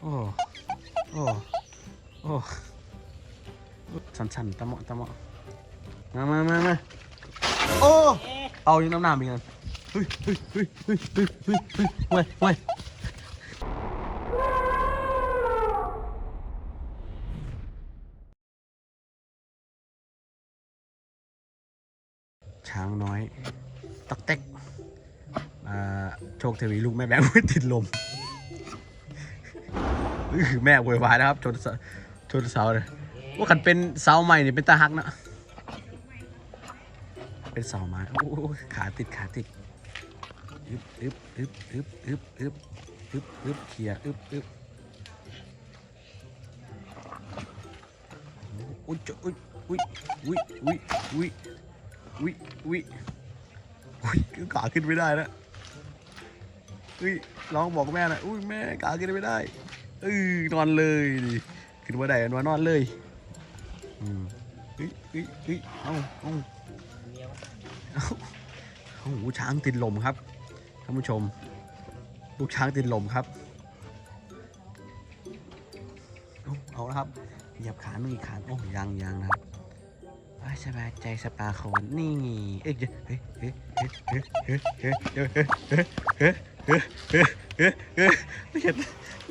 โอ้ โอ้ โอ้สันๆตะเหมาะตะเหมาะมามามามาโอ้ เอาอยู่น้ำหนามีกันเฮ้ยเฮ้ยเฮ้ยเฮ้ยเฮ้ยเฮ้ยเฮ้ยเว้ยเว้ช้างน้อยตักเต็กอ่าโชคเทวีลูกแม่แบงค์ไม่ติดลม อื้อแม่โวยวายนะครับชนเสาชนเสาเลยว่าขันเป็นเสาใหม่นี่เป็นตาหักนะเป็นเสาไม้โอ้ขาติดขาติดอึบอึบอึบอึบอึบอึบอึบอึบเขี่ยอึบอึบอุ้ยจะอุ้ยอุ้ยอุ้ยอุ้ยอุ้ยอุ้ยอุ้ยอุ้ยขาขึ้นไม่ได้นะอุ้ยร้องบอกแม่นะอุ้ยแม่ขาขึ้นไม่ได้ เออนอนเลยดิขึ้นมาได้นอนนอนเลยอืมเฮ้ยเฮ้ยเฮ้ยเอ้าเอ้าโอ้โหช้างติดลมครับท่านผู้ชม ลูกช้างติดลมครับเอาเอาละครับเหยียบขาหนึ่งอีกขาโอ้ยังยังนะครับอ้ายสบายใจสปาโคนนี่เอ้ยเฮ้ยเฮ้ยเฮ้ยเฮ้ยเฮ้ยเฮ้ยเฮ้ยเฮ้ย เฮ้ยเฮ้ยเฮ้ยเฮ้ยไม่เห็น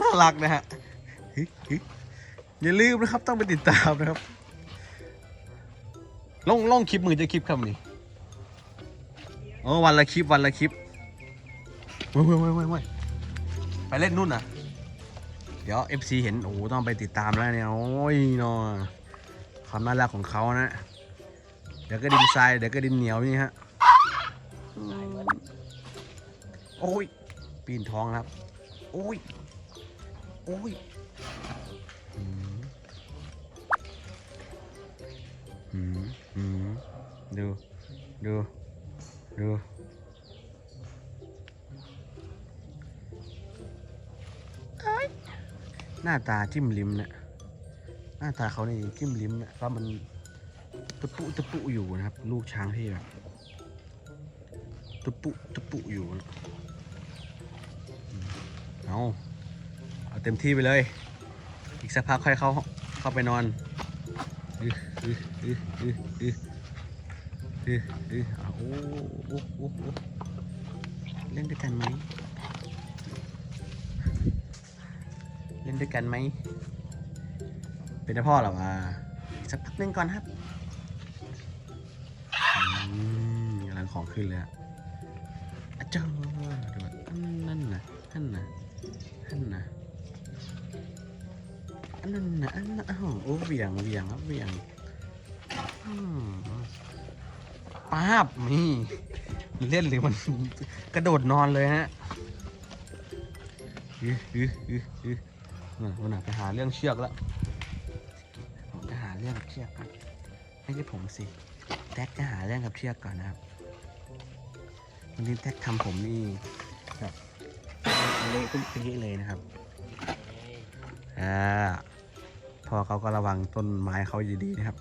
น่ารักนะฮะเฮ้ยเฮ้ยอย่าลืมนะครับต้องไปติดตามนะครับลงลงคลิปมือจะคลิปคำนี้โอ้วันละคลิปวันละคลิปเว้ยเว้ยเว้ยเว้ยไปเล่นนู่นนะเดี๋ยว FC เห็นโอ้ต้องไปติดตามแล้วเนี่ยโอ้ยนาะความน่ารักของเขานะเดี๋ยวก็ดินทรายเดี๋ยวก็ดินเหนียวนี่ฮะโอ้ย ปีนท้องครับ โอ้ย โอ้ยอืมอืมดู ดู ดู หน้าตาจิ้มลิ้มเนี่ย หน้าตาเขานี่จิ้มลิ้มเนี่ยเพราะมันตะปุตะปุอยู่นะครับ ลูกช้างที่แบบตะปุตะปุอยู่นะ เอาเอาเต็มที่ไปเลย อีกสักพักค่อยเข้าเข้าไปนอนอืออืออืออืออือเออเออเอาโอ้โอ้โอ้โอ้เล่นด้วยกันไหม เล่นด้วยกันไหม เป็นพ่อหรอวะอีกสักพักนึงก่อนครับกำลังของขึ้นเลยอะอะเจ้าดูนั่นน่ะอันน่ะ อันน่ะอันนั้นน่ะอันน่ะอ้าวโอ้เหวี่ยงเหวี่ยงครับเหวี่ยงป้าบนี่เล่นหรือมันกระโดดนอนเลยฮะอืออืออืออื้อน่ะวันหนักไปหาเรื่องเชือกแล้วผมจะหาเรื่องกับเชือกก่อนไม่ใช่ผมสิแท็กจะหาเรื่องกับเชือกก่อนนะครับวันนี้แท็กทำผมนี่ แบบเละตุ้มเป๊ะเลยนะครับอ่าพอเขาก็ระวังต้นไม้เขาดีๆนะครับ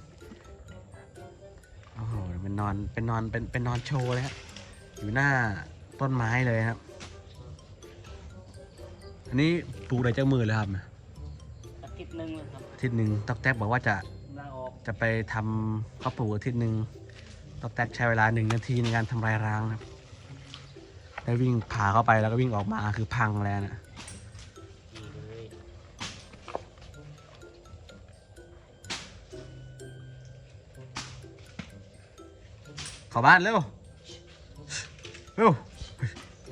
โอ้โหเป็นนอนเป็นนอนเป็นเป็นนอนโชว์เลยครับอยู่หน้าต้นไม้เลยครับ อันนี้ปลูกได้เจ้ามือเลยครับอาทิตย์หนึ่งเลยครับอาทิตย์หนึ่งตอกแตกบอกว่าจะจะไปทำข้าวปลูกอาทิตย์หนึ่งตอกแตกใช้เวลาหนึ่งนาทีในการทำลายร้างครับ ได้วิ่งผ่าเข้าไปแล้วก็วิ่งออกมาคือพังแล้วนะดีเลยข้าบ้านเร็ว เร็ว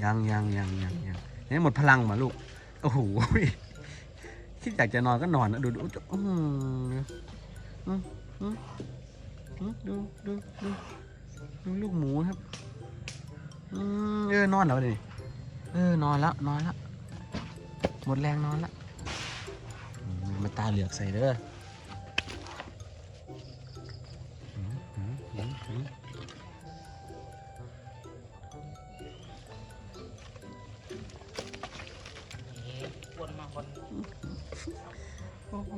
ยังยังยังยังยังยังหมดพลังมาลูก โอ้โหคิดอยากจะนอนก็นอนนะดูดูอืมอืมอืมดูดูดูดูลูกหมูครับ อืมเออนอนแล้วดิเออนอนแล้วนอนแล้วหมดแรงนอนแล้วอืมมาตาเหลือกใส่เด้ออืมอืมอืมอืมนี่วนมาคนโอ้โห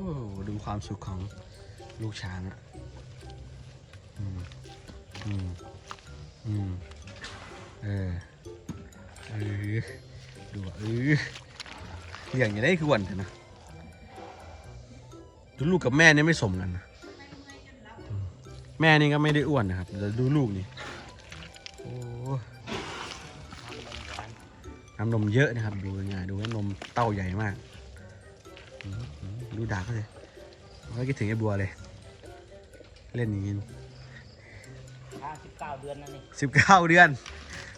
ดูความสุขของลูกช้างอะอืมอืมอืม เออดูอะเออเลี้ยงอย่างได้คือวันเถอะนะดูลูกกับแม่เนี่ยไม่สมกันนะอืมแม่นี่ก็ไม่ได้อ้วนนะครับแต่ดูลูกนี่โอ้น้ำนมเยอะนะครับ ดูง่ายๆดูน้ำนมเต้าใหญ่มากอืมอืมดูดากเขาเลยไม่คิดถึงไอ้บัวเลย เล่นอย่างนี้ช้างสิบเก้าเดือนนั่นนี่สิบเก้าเดือน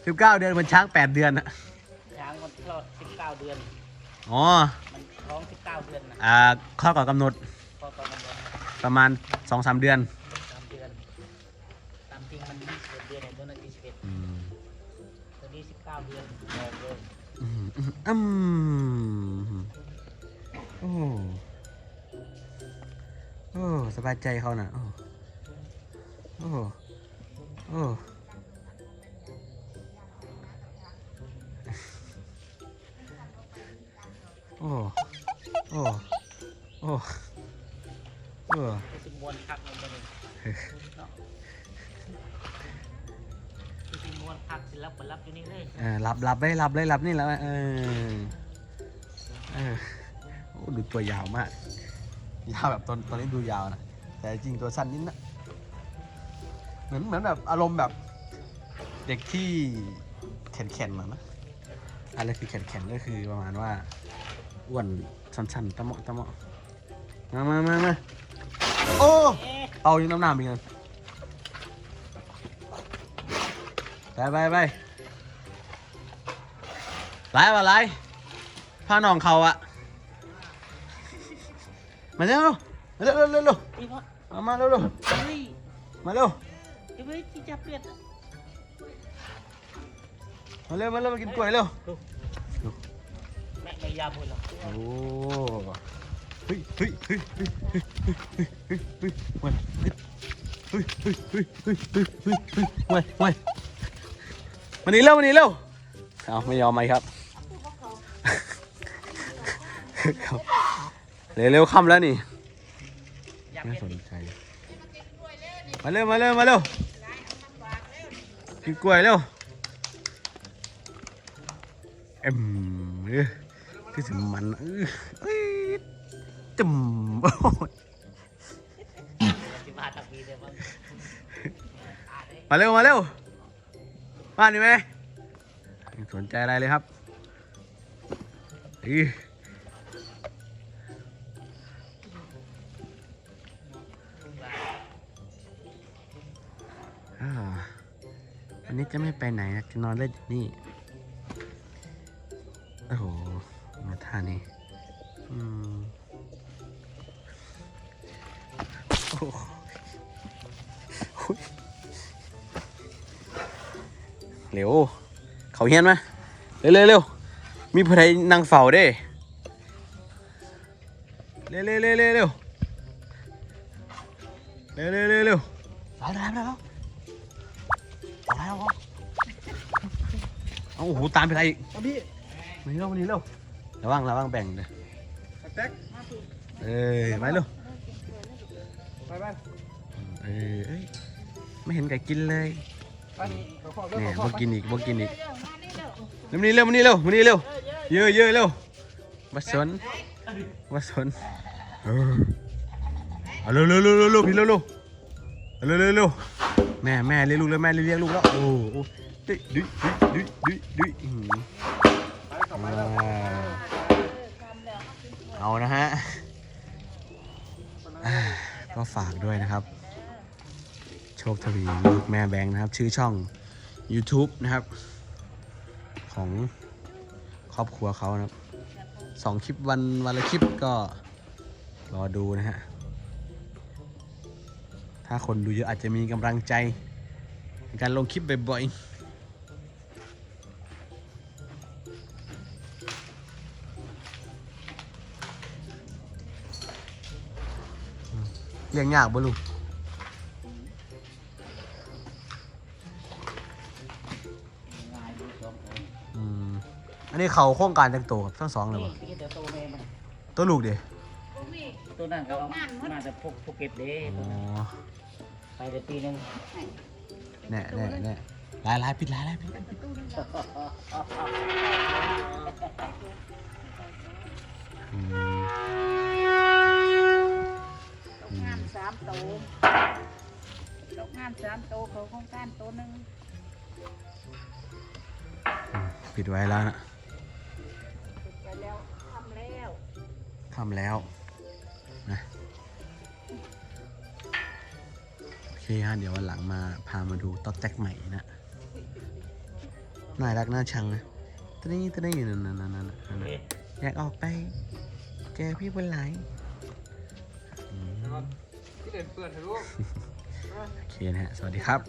สิบเก้าเดือนมันช้างแปดเดือนอะช้างมันคลอดสิบเก้าเดือน อ๋อมันท้องสิบเก้าเดือนนะอ่าข้อก่อนกำหนดพอตอนมันเดือนประมาณสองสามเดือนสามเดือนตามจริงมันยี่สิบเดือนเนี่ยตัวนั้นยี่สิบเอ็ดอืมตัวนี้สิบเก้าเดือนบอกเลยอืมอืมอืมโอ้โอ้สบายใจเขาน่ะโอ้โอ้โอ้ อ้โอ้โอ้โอ้คือสิมวนพักมันตัวนี้เนาะคือสิมวนพักสิรับรับอยู่นี่เลยเออหลับหลับไปหลับเลยหลับนี่แล้วเออเออโอ้ดูตัวยาวมากยาวแบบตอนตอนนี้ดูยาวนะแต่จริงตัวสั้นนิดนะเหมือนเหมือนแบบอารมณ์แบบ เด็กที่แข็งแข็งนะนะอะไรคือแข็งแข็งก็คือประมาณว่า อ้วนสั้นๆตะเมาะตะเมาะมามามามาโอ้เอาอยู่น้ำหน้ามีกันไปไปไปไล่มาไล่พาน้องเขาอะมาเร็วมาเร็วเร็วเร็วเร็วเอามาเร็วเร็วมาเร็วเว้ยจะเปลี่ยนมาเร็วมาเร็วมากินกล้วยเร็ว ยาบุญโอ้เฮ้ยเฮ้ยเฮ้ยเฮ้ยเฮ้ยเฮ้ยเฮ้ยมเฮ้ยเฮ้ยเฮ้ยเฮ้ยมันี้เร็วมันนี่เร็วเอาไม่ยอมไหมครับเร็วๆค่ำแล้วนี่น่สนใจมาเร็วมาเร็วมาเร็วกินกล้วยเร็วเอ็มเนี่ย ที่ถึงมันเอ้ยเอ้ยจุ่มโอ้ยสิมาตักดีเลยมั้งอ่านเลยมาเร็วมาเร็วมาดิไหมสนใจอะไรเลยครับอีวันนี้จะไม่ไปไหนนะจะนอนเล่นอยู่นี่ โอ้โห มาท่านี้อืมโอ้โหเร็ว เขาเฮียนไหมเร็วเร็วเร็วมีผู้ใดนั่งเฝ้าเด้เร็วเร็วเร็วเร็วเร็วเร็วเร็วเร็วเร็วได้ได้ได้แล้วได้แล้วเอาโอ้โหตามไปไหนอีกเอาพี่มานี่เร็วมานี่เร็ว ระวังระวังแบ่งเลยแท็กเอ้ยมาเร็วไปบ้านเอ้ยเอ้ยไม่เห็นไก่กินเลยไปขอขอเร็วเนี่ยขอพวกขอกินอีกพวกกินอีกเร็วมานี่เร็วมานี่เร็วมานี่เร็วเยอะเยอะเร็วมาสนมาสนเออเอาเร็วเร็วเร็วเร็วเร็วพี่เร็วเร็วเอาเร็วเร็วเร็วแม่แม่เรียกลูกแล้วแม่เรียกลูกแล้วโอ้โหดิดิดิดิดิดิ เอานะฮะอ่าก็ฝากด้วยนะครับ โชคทวีลูกแม่แบงค์นะครับ ชื่อช่อง YouTube นะครับ ของครอบครัวเขานะครับสองคลิปวันวันละคลิปก็รอดูนะฮะ ถ้าคนดูเยอะอาจจะมีกำลังใจในการลงคลิปบ่อยๆ เลี้ยงยากบ่ลูกง่ายดูสองคนอืมอันนี้เขาโครงการจังโตครับทั้งสองเลยนี่บ่คือเดี๋ยวโตแม่มันตัวลูกเดีตัวนั้นก็เอามาจะพกพกเก็บเด้อ๋ตัวนั้นอไปเดี๋ยวปีหนึงแน่แน่แน่ลายลายปิดลายลายปิดอืม สามโตเขาโครงการโตหนึ่งอืมปิดไว้แล้วนะปิดไปแล้วทำแล้วทำแล้วนะโอเคฮะเดี๋ยววันหลังมาพามาดูต๊อกแต๊กใหม่นะน่ารักน่าชังนะตอนนี้ตอนนี้อยู่นั่นนั่นนั่นนั่นนั่นน่ะอยากออกไป เจอพี่บนไหลอืม ที่เด่นเปื่อนเถอะลูก โอเคนะฮะ สวัสดีครับ